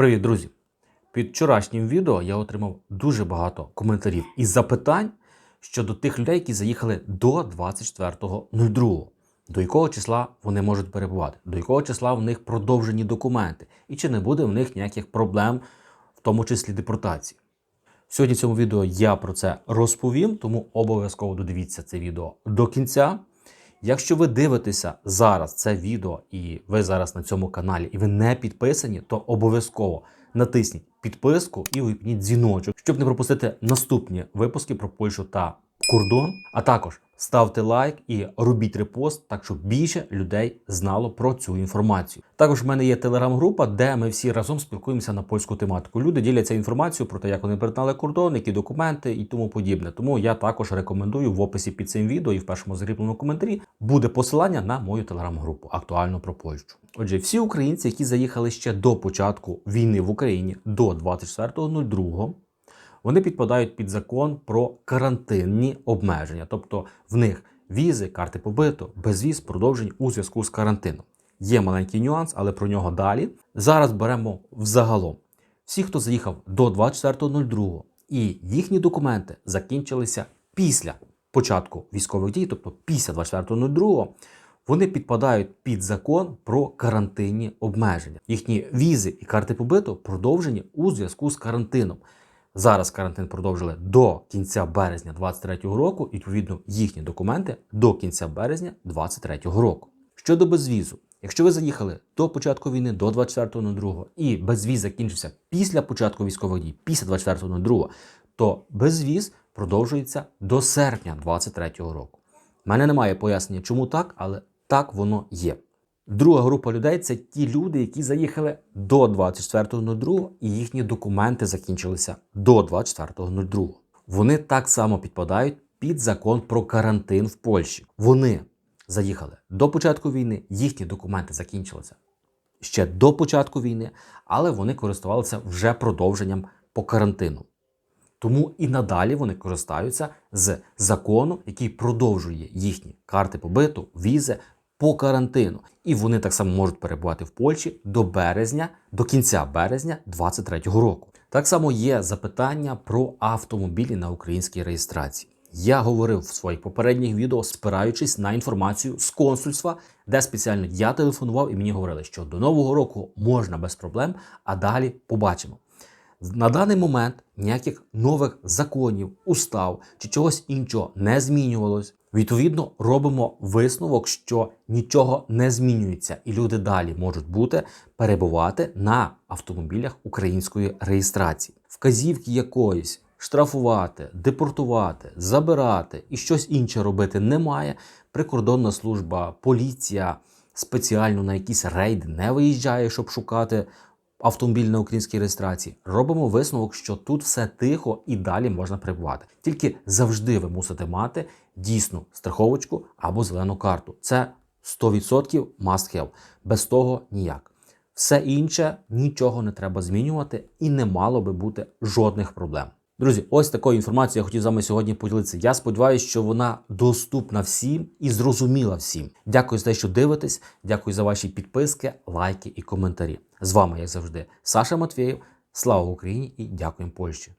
Привіт, друзі! Під вчорашнім відео я отримав дуже багато коментарів і запитань щодо тих людей, які заїхали до 24.02. До якого числа вони можуть перебувати, до якого числа в них продовжені документи, і чи не буде в них ніяких проблем, в тому числі депортації. Сьогодні в цьому відео я про це розповім, тому обов'язково додивіться це відео до кінця. Якщо ви дивитеся зараз це відео і ви зараз на цьому каналі, і ви не підписані, то обов'язково натисніть підписку і випніть дзвіночок, щоб не пропустити наступні випуски про Польщу та кордон. А також ставте лайк і робіть репост, так щоб більше людей знало про цю інформацію. Також в мене є телеграм-група, де ми всі разом спілкуємося на польську тематику. Люди діляться інформацією про те, як вони перетнали кордон, які документи і тому подібне. Тому я також рекомендую в описі під цим відео і в першому закріпленому коментарі буде посилання на мою телеграм-групу актуально про Польщу. Отже, всі українці, які заїхали ще до початку війни в Україні до 24.02, вони підпадають під закон про карантинні обмеження, тобто в них візи, карти побиту, безвіз продовжені у зв'язку з карантином. Є маленький нюанс, але про нього далі. Зараз беремо взагалом. Всі, хто заїхав до 24.02 і їхні документи закінчилися після початку військових дій, тобто після 24.02, вони підпадають під закон про карантинні обмеження. Їхні візи і карти побиту продовжені у зв'язку з карантином. Зараз карантин продовжили до кінця березня 2023 року, і відповідно їхні документи до кінця березня 2023 року. Щодо безвізу, якщо ви заїхали до початку війни до 24.02 і безвіз закінчився після початку військових дій, після 24.02, то безвіз продовжується до серпня 2023 року. У мене немає пояснення, чому так, але так воно є. Друга група людей це ті люди, які заїхали до 24.02 і їхні документи закінчилися до 24.02. Вони так само підпадають під закон про карантин в Польщі. Вони заїхали до початку війни, їхні документи закінчилися ще до початку війни, але вони користувалися вже продовженням по карантину. Тому і надалі вони користаються з закону, який продовжує їхні карти побиту, візи по карантину. І вони так само можуть перебувати в Польщі до березня, до кінця березня 2023 року. Так само є запитання про автомобілі на українській реєстрації. Я говорив в своїх попередніх відео, спираючись на інформацію з консульства, де спеціально я телефонував і мені говорили, що до нового року можна без проблем, а далі побачимо. На даний момент ніяких нових законів, устав чи чогось іншого не змінювалось. Відповідно, робимо висновок, що нічого не змінюється, і люди далі можуть бути перебувати на автомобілях української реєстрації, вказівки якоїсь. Штрафувати, депортувати, забирати і щось інше робити немає. Прикордонна служба, поліція спеціально на якісь рейди не виїжджає, щоб шукати автомобіль на українській реєстрації. Робимо висновок, що тут все тихо і далі можна перебувати. Тільки завжди ви мусите мати дійсну страховочку або зелену карту. Це 100% must have. Без того ніяк. Все інше нічого не треба змінювати і не мало би бути жодних проблем. Друзі, ось такою інформацією я хотів з вами сьогодні поділитися. Я сподіваюся, що вона доступна всім і зрозуміла всім. Дякую за те, що дивитесь. Дякую за ваші підписки, лайки і коментарі. З вами, як завжди, Саша Матвєєв. Слава Україні і дякуємо Польщі!